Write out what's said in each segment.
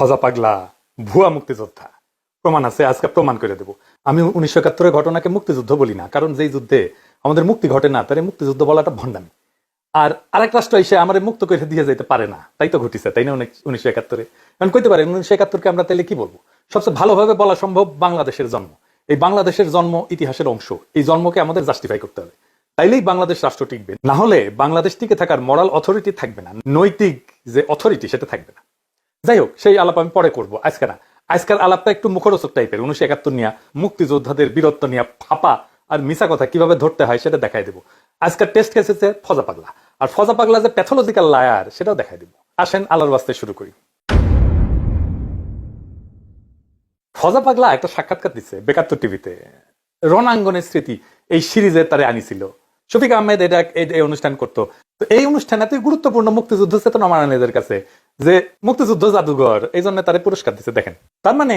ফজা পাগলা, ভুয়া মুক্তিযোদ্ধা। প্রমাণ আছে, আজকে প্রমাণ করে দেব। আমি উনিশশো একাত্তরের ঘটনাকে মুক্তিযুদ্ধ বলি না, কারণ যেই যুদ্ধে আমাদের মুক্তি ঘটে না তারে মুক্তিযুদ্ধ বলাটা ভণ্ডামি। আর আরেক রাষ্ট্র এসে আমার মুক্ত করে দিয়ে যেতে পারে না, তাই তো ঘটিছে, তাই না উনিশশো একাত্তরে? কারণ কইতে পারে উনিশশো একাত্তরকে আমরা তাহলে কি বলব? সবচেয়ে ভালোভাবে বলা সম্ভব বাংলাদেশের জন্ম। এই বাংলাদেশের জন্ম ইতিহাসের অংশ, এই জন্মকে আমাদের জাস্টিফাই করতে হবে। তাইলেই বাংলাদেশ রাষ্ট্র টিকবে। না হলে বাংলাদেশ টিকে থাকার মরাল অথরিটি থাকবে না, নৈতিক যে অথরিটি সেটা থাকবে না। যাই হোক সেই আলাপ আমি পরে করব। আজকে না, আজকের আলাপটা একটু মুখরোচক টাইপের, উনিশশো একাত্তর নিয়ে মুক্তিযোদ্ধাদের বীরত্ব নিয়ে ফাপা আর মিশা কথা কীভাবে ধরতে হয় সেটা দেখাই দেবো। আজকের টেস্ট কেস হচ্ছে ফজা পাগলা। আর ফজা পাগলা যে প্যাথোলজিক্যাল লায়ার সেটাও দেখাই দেবো। আসেন, আলোর বাস্তে শুরু করি। ফজা পাগলা একটা সাক্ষাৎকার দিচ্ছে বেকাত্তর টিভিতে। রণাঙ্গনের স্মৃতি এই সিরিজের তারে আনিছিল। শফিক আহমেদ এটা এই- এই অনুষ্ঠান করতো। তো এই অনুষ্ঠান এতই গুরুত্বপূর্ণ মুক্তিযুদ্ধ চেতনা মারানিদের কাছে যে মুক্তিযুদ্ধ জাদুঘর, এই জন্য তারে পুরস্কার দিচ্ছে দেখেন। তার মানে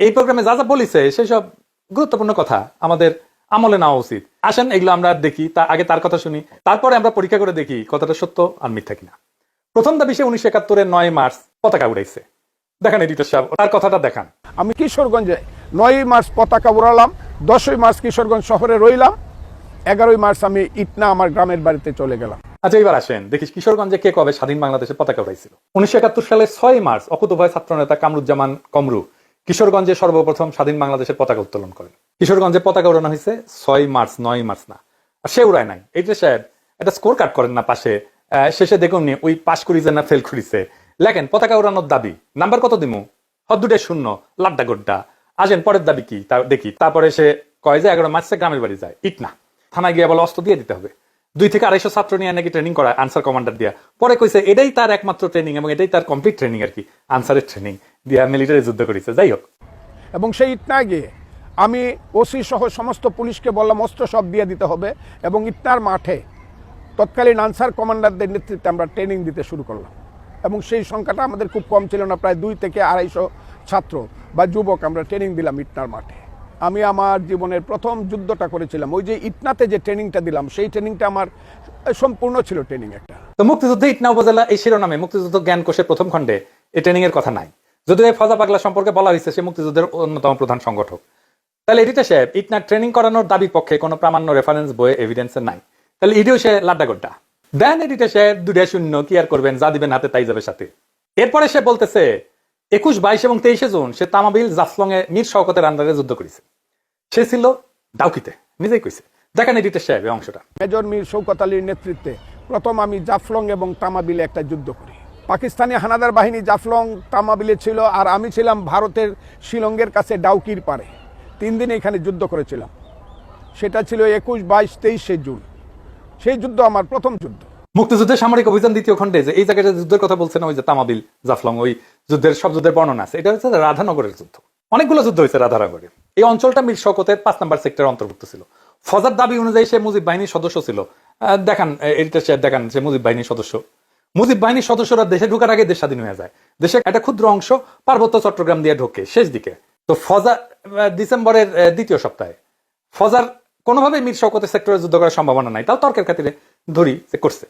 এই প্রোগ্রামে যা যা বলিছে সেসব গুরুত্বপূর্ণ কথা আমাদের আমলে নেওয়া উচিত। আসেন, এগুলো আমরা দেখি, তা আগে তার কথা শুনি, তারপরে আমরা পরীক্ষা করে দেখি কথাটা সত্য আর মিথ্যা কিনা। প্রথম দাবি সে উনিশশো একাত্তরের নয় মার্চ পতাকা উড়াইছে। দেখান, এডিটর সাহেব, তার কথাটা দেখান। আমি কিশোরগঞ্জে নয়ই মার্চ পতাকা উড়ালাম, দশই মার্চ কিশোরগঞ্জ শহরে রইলাম, এগারোই মার্চ আমি ইটনা, আমার গ্রামের বাড়িতে চলে গেলাম। আচ্ছা এবার আসেন। দেখিস কিশোরগঞ্জে কে কবে স্বাধীন বাংলাদেশের পতাকা উড়াইছিল? উনিশশো একাত্তর সালে ছয় মার্চ অকুতভয় ছাত্র নেতা কামরুজ্জামান কমরু কিশোরগঞ্জে সর্বপ্রথম স্বাধীন বাংলাদেশের পতাকা উত্তোলন করেন। কিশোরগঞ্জে পতাকা উড়ানো হয়েছে ছয় মার্চ, নয় মার্চ না। আর সে উড়ায় নাই। এই যে সাহেব একটা স্কোর কার্ড করেন না পাশে। শেষে দেখুন নি, ওই পাশ করিছে না ফেল করিছে। লেখেন, পতাকা উড়ানোর দাবি। নাম্বার কত দিমু? হদ দুটাই শূন্য, লাড্ডা গোড্ডা। আসেন, পরের দাবি কি? তা দেখি। তারপরে সে কয় যে, এগারো মার্চে গ্রামের বাড়ি যায়। ইট না। থানায় গিয়ে বলে, অস্ত্র দিয়ে দিতে হবে। দুই থেকে আড়াইশো ছাত্র নিয়ে নাকি ট্রেনিং করা আনসার কমান্ডার দিয়া। পরে কইছে, এটাই তার একমাত্র ট্রেনিং এবং এটাই তার কমপ্লিট ট্রেনিং আর কি আনসারের ট্রেনিং দিয়া মিলিটারি যুদ্ধ করেছে। যাই হোক। এবং সেই ইটনা গিয়ে আমি ওসি সহ সমস্ত পুলিশকে বললাম, অস্ত্র সব দিয়ে দিতে হবে। এবং ইটনার মাঠে তৎকালীন আনসার কমান্ডারদের নেতৃত্বে আমরা ট্রেনিং দিতে শুরু করলাম। এবং সেই সংখ্যাটা আমাদের খুব কম ছিল না, প্রায় দুই থেকে আড়াইশো ছাত্র বা যুবক আমরা ট্রেনিং দিলাম ইটনার মাঠে। আমি আমার জীবনের প্রথম যুদ্ধটা করেছিলাম। ওই যে ইটনাতে যে ট্রেনিংটা দিলাম, সেই ট্রেনিংটা আমার সম্পূর্ণ ছিল ট্রেনিং একটা। তো মুক্তিযুদ্ধ ইটনা উপজেলা এই শিরোনামে মুক্তিযুদ্ধ জ্ঞান কোষের প্রথম খণ্ডে এই ট্রেনিং এর কথা নাই। যদিও এই ফজা পাগলা সম্পর্কে বলা হয়েছে, সে মুক্তিযুদ্ধের অন্যতম প্রধান সংগঠক। তাহলে এডিটা সাহেব ইটনা ট্রেনিং করানোর দাবি পক্ষে কোনো প্রামাণ্য রেফারেন্স বইয়ে এভিডেন্স নাই। তাহলে ইডিও সে লাড্ডা গোড্ডা দেন এডিটা সাহেব দুটা শূন্য কি আর করবেন, যা দিবেন হাতে, তাই যাবে সাথে। এরপরে সে বলতেছে একুশ, বাইশ এবং তেইশে জুন সে তামাবিল জাফলং এ মীর শওকতের আন্ডারে যুদ্ধ করেছে। সে ছিল ডাউকিতে, নিজেই কইছে। দেখেন এডিটার সাহেব অংশটা। মেজর মীর শৌকত আলীর নেতৃত্বে প্রথম আমি জাফলং এবং তামাবিলে একটা যুদ্ধ করি। পাকিস্তানি হানাদার বাহিনী জাফলং, তামাবিলে ছিল আর আমি ছিলাম ভারতের শিলংয়ের কাছে ডাউকির পারে তিন দিন এখানে যুদ্ধ করেছিলাম। সেটা ছিল একুশ, বাইশ, তেইশে জুন। সেই যুদ্ধ আমার প্রথম যুদ্ধ। মুক্তিযুদ্ধের সামরিক অভিযান দ্বিতীয় খণ্ডে যে এই জায়গায় যুদ্ধের কথা বলছেন ওই যে তামাবিল জাফলং ওই যুদ্ধের সব যুদ্ধের বর্ণনা আছে। এটা হচ্ছে রাধানগরের যুদ্ধ। অনেকগুলো যুদ্ধ হয়েছে রাধানগরে। এই অঞ্চলটা মীর শওকতের পাঁচ নাম্বার সেক্টরের অন্তর্ভুক্ত ছিল। ফজার দাবি অনুযায়ী সে মুজিব বাহিনীর সদস্য ছিল। দেখান এটা সে দেখান সে মুজিব বাহিনীর সদস্য। মুজিব বাহিনীর সদস্যরা দেশে ঢোকার আগে দেশ স্বাধীন হয়ে যায়। দেশের একটা ক্ষুদ্র অংশ পার্বত্য চট্টগ্রাম দিয়ে ঢোকে শেষ দিকে। তো ফজা আহ, ডিসেম্বরের দ্বিতীয় সপ্তাহে ফজার কোনোভাবেই মীর শকতের সেক্টরে যুদ্ধ করার সম্ভাবনা নাই। তাও তর্কের খাতিরে ধরি যে করছে।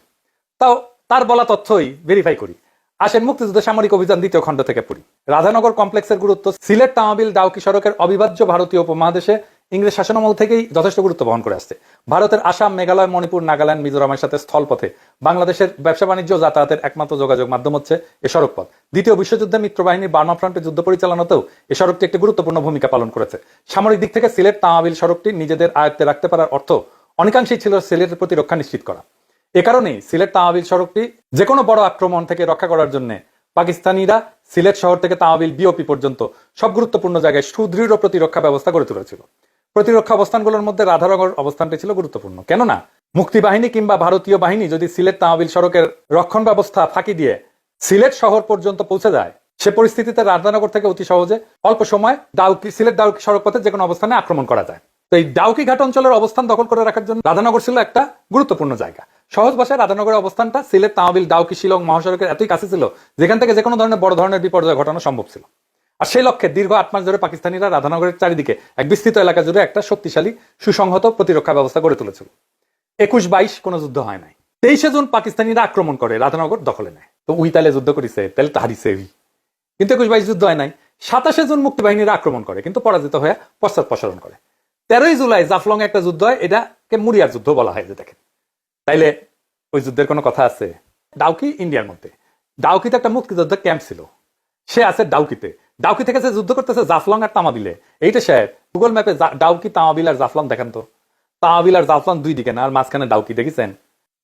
তাও তার বলা তথ্যই ভেরিফাই করি। আসেন মুক্তিযুদ্ধ সামরিক অভিযান দ্বিতীয় খণ্ড থেকে পড়ি। রাধানগর কমপ্লেক্সের গুরুত্ব, সিলেট তামাবিল ডাউকি সড়কের অবিভাজ্য ভারতীয় উপমহাদেশে ইংরেজ শাসনামল থেকেই যথেষ্ট গুরুত্ব বহন করে আসছে। ভারতের আসাম, মেঘালয়, মণিপুর, নাগাল্যান্ড, মিজোরামের সাথে স্থলপথে বাংলাদেশের ব্যবসা বাণিজ্য যাতায়াতের একমাত্র যোগাযোগ মাধ্যম হচ্ছে এ সড়কপথ দ্বিতীয় বিশ্বযুদ্ধে মিত্রবাহিনীর বার্মা ফ্রন্টে যুদ্ধ পরিচালনাতেও এ সড়কটি একটি গুরুত্বপূর্ণ ভূমিকা পালন করেছে। সামরিক দিক থেকে সিলেট তামাবিল সড়কটি নিজেদের আয়ত্তে রাখতে পারার অর্থ অনেকাংশেই ছিল সিলেটের প্রতিরক্ষা নিশ্চিত করা। এ কারণেই সিলেট তামাবিল সড়কটি যে কোনো বড় আক্রমণ থেকে রক্ষা করার জন্য পাকিস্তানিরা সিলেট শহর থেকে তামাবিল বিওপি পর্যন্ত সব গুরুত্বপূর্ণ জায়গায় সুদৃঢ় প্রতিরক্ষা ব্যবস্থা গড়ে তুলেছিল। প্রতিরক্ষা অবস্থানগুলোর মধ্যে রাধানগর অবস্থানটি ছিল গুরুত্বপূর্ণ। কেননা মুক্তি বাহিনী কিংবা ভারতীয় বাহিনী যদি সিলেট তামাবিল সড়কের রক্ষণ ব্যবস্থা ফাঁকি দিয়ে সিলেট শহর পর্যন্ত পৌঁছে যায়, সে পরিস্থিতিতে রাধানগর থেকে অতি সহজে অল্প সময় ডাউকি সিলেট ডাউকি সড়ক পথে যে কোনো অবস্থানে আক্রমণ করা যায়। তো এই ডাউকি ঘাট অঞ্চলের অবস্থান দখল করে রাখার জন্য রাধানগর ছিল একটা গুরুত্বপূর্ণ জায়গা। সহজ ভাষায় রাধানগরের অবস্থানটা, সিলেট, তামাবিল, ডাউকি, শিলং মহাসড়কের এতই কাছে ছিল, যেখান থেকে যে কোনো ধরনের বড় ধরনের বিপর্যয় ঘটানো সম্ভব ছিল। আর সেই লক্ষ্যে দীর্ঘ আট মাস ধরে পাকিস্তানিরা রাধানগরের চারিদিকে এক বিস্তৃত এলাকা জুড়ে একটা শক্তিশালী, সুসংহত প্রতিরক্ষা ব্যবস্থা গড়ে তুলেছিল। একুশ বাইশ কোনো যুদ্ধ হয় নাই। তেইশে জুন পাকিস্তানিরা আক্রমণ করে, রাধানগর দখলে নেয়। তো উই তালে যুদ্ধ করেছে তাহলে তো হারিছে উই। কিন্তু একুশ বাইশ যুদ্ধ হয় নাই। সাতাশে জুন মুক্তিবাহিনীরা আক্রমণ করে, কিন্তু পরাজিত হয়ে পশ্চাৎ প্রসারণ করে। তেরোই জুলাই জাফলং একটা যুদ্ধ হয়, এটাকে মুরিয়ার যুদ্ধ বলা হয়, যে দেখেন। তাইলে ওই যুদ্ধের কোনো কথা আছে? ডাউকি ইন্ডিয়ার মধ্যে। ডাউকিতে একটা মুক্তিযুদ্ধ ক্যাম্প ছিল। সে আছে ডাউকিতে। ডাউকি থেকে সে যুদ্ধ করতেছে, জাফলং আর তামাবিলে। এইটা সে গুগল ম্যাপে ডাউকি, তামাবিল আর জাফলং দেখেন তো। তামাবিল আর জাফলং দুই দিকে না, আর মাঝখানে ডাউকি, দেখেছেন?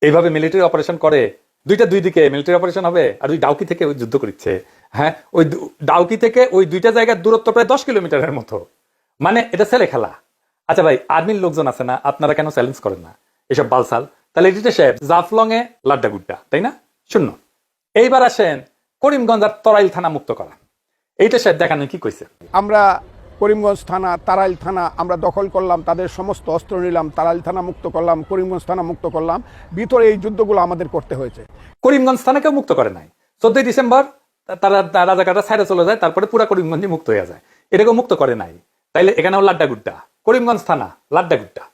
এইভাবে মিলিটারি অপারেশন করে। দুইটা দুই দিকে মিলিটারি অপারেশন হবে, আর ওই ডাউকি থেকে ওই যুদ্ধ করছে হ্যাঁ? ওই ডাউকি থেকে ওই দুইটা জায়গার দূরত্ব প্রায় দশ কিলোমিটারের মতো। মানে এটা ছেলে খেলা আচ্ছা ভাই, আর্মির লোকজন আছে না? আপনারা কেন চ্যালেঞ্জ করেন না? এসব বালসাল। তাহলে এডিটে সাহেব জাফলং এ লাড্ডা গুড্ডা তাই না? শূন্য। এইবার আসেন করিমগঞ্জ আর তরাইল থানা মুক্ত করা। এইটা সাহেব দেখানো কি কইছে? আমরা করিমগঞ্জ থানা তারাইল থানা আমরা দখল করলাম তাদের সমস্ত অস্ত্র নিলাম তারাইল থানা মুক্ত করলাম করিমগঞ্জ থানা মুক্ত করলাম। ভিতরে এই যুদ্ধগুলো আমাদের করতে হয়েছে। করিমগঞ্জ থানাকেও মুক্ত করে নাই। চোদ্দই ডিসেম্বর তারা রাজাকাররা সাইডে চলে যায় তারপরে পুরা করিমগঞ্জই মুক্ত হয়ে যায়। এটাকেও মুক্ত করে নাই। তাইলে এখানেও লাড্ডা গুড্ডা। করিমগঞ্জ থানা লাড্ডা গুড্ডা।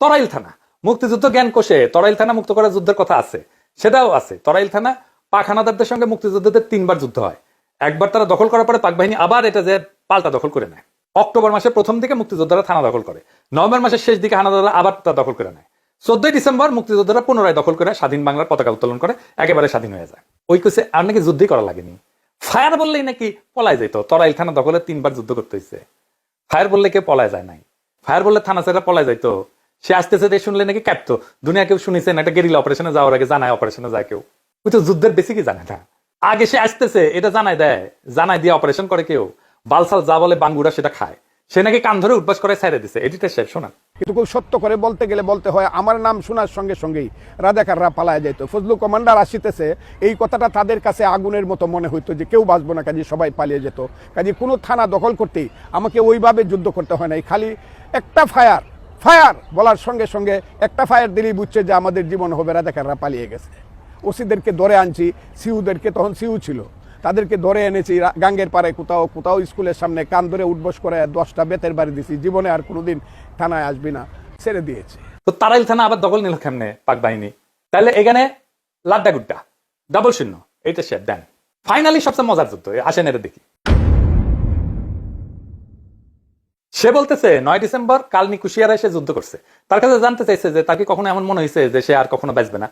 তরাইল থানা। মুক্তিযুদ্ধ জ্ঞান কোষে তরাইল থানা মুক্ত করার যুদ্ধের কথা আছে। সেটাও আছে। তরাইল থানা পাক হানাদারদের সঙ্গে মুক্তিযুদ্ধদের তিনবার যুদ্ধ হয়। একবার তারা দখল করার পরে পাক বাহিনী আবার এটা যে পাল্টা দখল করে নেয়। অক্টোবর মাসের প্রথম দিকে মুক্তিযোদ্ধারা থানা দখল করে। নভেম্বর মাসের শেষ দিকে হানাদাররা আবার তা দখল করে নেয়। চোদ্দই ডিসেম্বর মুক্তিযোদ্ধারা পুনরায় দখল করে স্বাধীন বাংলার পতাকা উত্তোলন করে, একেবারে স্বাধীন হয়ে যায়। ওই কোসে আর নাকি যুদ্ধই করা লাগেনি। ফায়ার বললেই নাকি পলাই যেত তরাইল থানা দখলে তিনবার যুদ্ধ করতে হয়েছে ফায়ার বললে কেউ পলায় যায় নাই। ফায়ার বললে থানা ছেড়ে পলায় যাইতো। সে আসতেছে দিয়ে শুনলে নাকি ক্যাপতো দুনিয়া কেউ শুনেছেন একটা গেরিলা অপারেশনে যাওয়ার আগে জানায় অপারেশনে যায় কেউ। ওই তো যুদ্ধের বেশি কি জানে না। আগে সে আসতেছে, এটা জানাই দেয়। জানাই দিয়ে অপারেশন করে কেউ। বালসাল যা বলে বাঙ্গুরা সেটা খায়। সে নাকি কান ধরে উঠবাস করে ছাইড়ে দিছে। এডিটার সাহেব শোনান। খুব সত্য করে বলতে গেলে বলতে হয়, আমার নাম শোনার সঙ্গে সঙ্গেই রাজাকাররা পালায় যেত ফজলু কমান্ডার আসিতেছে, এই কথাটা তাদের কাছে আগুনের মতো মনে হইতো যে কেউ বাঁচবো না, কাজে সবাই পালিয়ে যেত। কাজে কোনো থানা দখল করতেই আমাকে ওইভাবে যুদ্ধ করতে হয় নাই। খালি একটা ফায়ার ফায়ার বলার সঙ্গে সঙ্গে একটা ফায়ার দিলেই বুঝছে যে আমাদের জীবন হবে রাজাকাররা পালিয়ে গেছে। ওসিদেরকে ধরে আনছি, সিউদেরকে তখন সিউ ছিল। তাদেরকে ধরে এনেছি গাঙ্গের পাড়ে কোথাও কোথাও স্কুলের সামনে কান ধরে উঠবস করে দশটা বেতের বাড়ি দিছি, জীবনে আর কোনোদিন থানায় আসবি না, ছেড়ে দিয়েছে। তো তারাইল থানা আবার দখল নিল কেমনে পাক বাহিনী? তাহলে এখানে লাড্ডা গুড্ডা ডাবল শূন্য, এইটা শেয়ার দেন ফাইনালি সবচেয়ে মজার যুদ্ধ আসেন এটা দেখি। সে বলতেছে, নয় ডিসেম্বর কালনি কুশিয়ারা এসে যুদ্ধ করছে। তার কাছে জানতে চাইছে যে তাকে কখনো এমন মনে হয়েছে যে সে আর কখনো বাঁচবে না?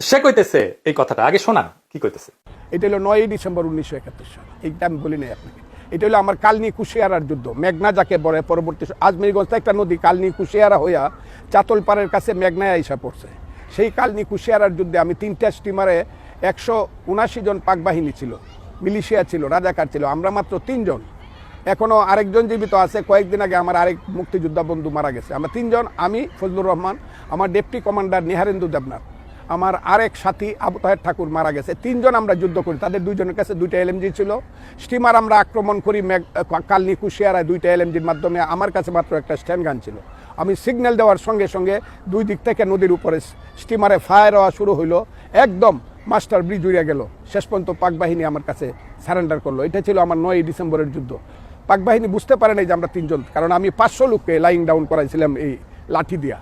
সে কইতেছে এই কথাটা। আগে শোনান, কি কইতেছে? এটা হলো নয়ই ডিসেম্বর উনিশশো একাত্তর সাল। এইটা আমি বলি নাই আপনাকে। এটা হলো আমার কালনি কুশিয়ারার যুদ্ধ। মেঘনা যাকে বলে পরবর্তী আজমিরগঞ্জ একটা নদী, কালনি কুশিয়ারা হইয়া চাতলপাড়ের কাছে মেঘনায় আইসা পড়ছে। সেই কালনি কুশিয়ারার যুদ্ধে আমি তিনটা স্টিমারে একশো উনাশি জন পাক বাহিনী ছিল, মিলিশিয়া ছিল, রাজাকার ছিল। আমরা মাত্র তিনজন। এখনও আরেকজন জীবিত আছে, কয়েকদিন আগে আমার আরেক মুক্তিযোদ্ধা বন্ধু মারা গেছে। আমরা তিনজন, আমি, ফজলুর রহমান, আমার ডেপুটি কমান্ডার নিহারেন্দু দেবনাথ, আমার আরেক সাথী আবু তাহের ঠাকুর মারা গেছে। তিনজন আমরা যুদ্ধ করি, তাদের দুইজনের কাছে দুইটা এলএমজি ছিল। স্টিমার আমরা আক্রমণ করি কালনি কুশিয়ারায় দুইটা এলএমজির মাধ্যমে, আমার কাছে মাত্র একটা স্ট্যান্ড গান ছিল। আমি সিগন্যাল দেওয়ার সঙ্গে সঙ্গে দুই দিক থেকে নদীর উপরে স্টিমারে ফায়ার হওয়া শুরু হইল। একদম মাস্টার ব্রিজ উড়িয়ে গেল। শেষ পর্যন্ত পাক বাহিনী আমার কাছে সারেন্ডার করল। এটা ছিল আমার নয় ডিসেম্বরের যুদ্ধ। পাক বাহিনী বুঝতে পারে নাই যে আমরা তিনজন, কারণ আমি পাঁচশো লোককে লাইং ডাউন করাইছিলাম এই লাঠি দিয়া।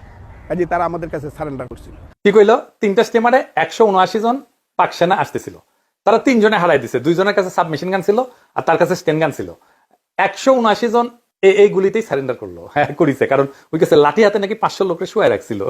কাজে তারা আমাদের কাছে সারেন্ডার করছিল। কি কইলো? তিনটা স্টিমারে একশো উনআশি জন পাক সেনা আসতেছিল। তারা তিনজনে হারাই দিছে। দুইজনের কাছে সাবমেশিন গান ছিল আর তার কাছে স্টেন গান ছিল। একশো উনআশি জন এই গুলিতেই সারেন্ডার করল। হ্যাঁ করিছে। কারণ ওই কাছে লাঠি হাতে নাকি পাঁচশো লোকের শুয়ে রাখছিল।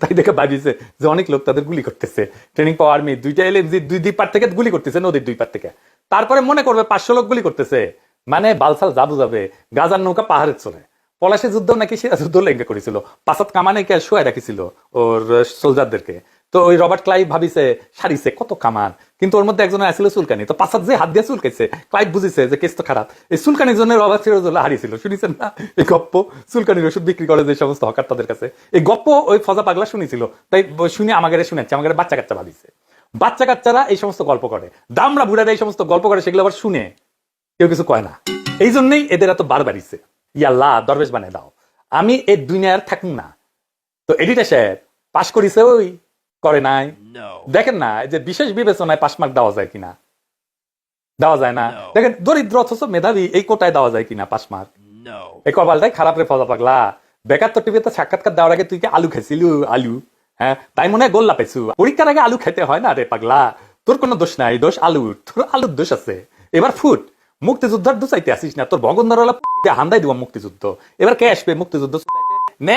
তাই দেখে ভাবিছে যে অনেক লোক তাদের গুলি করতেছে। ট্রেনিং পাওয়ার আর্মি দুইটা এলএমজি দুই দুই পার থেকে গুলি করতেছে, নদীর দুই পার থেকে। তারপরে মনে করবে পাঁচশো লোক গুলি করতেছে। মানে বালসাল যাবু যাবে, গাজার নৌকা পাহাড়ের চলে পলাশি যুদ্ধ নাকি সিরাজ যুদ্ধ লেগে করেছিল। পাঁচাত কামানে কে শোয়া রাখিছিল ওর সোলজারদেরকে তো ওই রবার্ট ক্লাইভ ভাবিছে, সারিছে, কত কামান? কিন্তু ওর মধ্যে একজনের আসছিল চুলকানি। তো পাঁচাত যে হাত দিয়ে চুলকাইছে, ক্লাইভ বুঝিছে যে কেস তো খারাপ। এই চুলকানির জন্য রবার্ট সিরাজুল্লাহ হারিয়েছিল। শুনেছেন না? এই গপ্প চুলকানির ওষুধ বিক্রি করে যে সমস্ত হকার তাদের কাছে। এই গপ্প ওই ফজা পাগলা শুনেছিল। তাই শুনে আমাকে শুনেছে, আমাকে বাচ্চা কাচ্চা ভাবিছে। বাচ্চা কাচ্চারা এই সমস্ত গল্প করে। দামরা বুড়ারা এই সমস্ত গল্প করে, সেগুলো আবার শুনে। কেউ কিছু কয় না। এই জন্যই এদের এত বার বাড়িছে। ইয়াল্লা দরবেশ বানিয়ে দাও। আমি এই দুনিয়ার থাকুন না। তো এডিটা সাহেব পাশ করিছে ওই করে নাই। দেখেন না যে বিশেষ বিবেচনায় পাশ মার্ক দেওয়া যায় কিনা? দেওয়া যায় না। দেখেন দরিদ্র অথচ মেধাবী এই কোটায় দেওয়া যায় কিনা পাশ মার্ক? এই কপালটাই খারাপ রে ফজা পাগলা। বেকার তো টিভিতে সাক্ষাৎকার দেওয়ার আগে তুই কি আলু খাইছিলু আলু? হ্যাঁ? তাই মনে হয় গোল্লা পাইছু। পরীক্ষার আগে আলু খেতে হয় না রে পাগলা। তোর কোনো দোষ নাই দোষ আলুর। তোর আলুর দোষ আছে। এবার ফুট। মুক্তিযোদ্ধার দু চাইতে আসিস না। তোর ভগন্দর হান্দাই দিব মুক্তিযুদ্ধ। এবার কে আসবে মুক্তিযুদ্ধ নে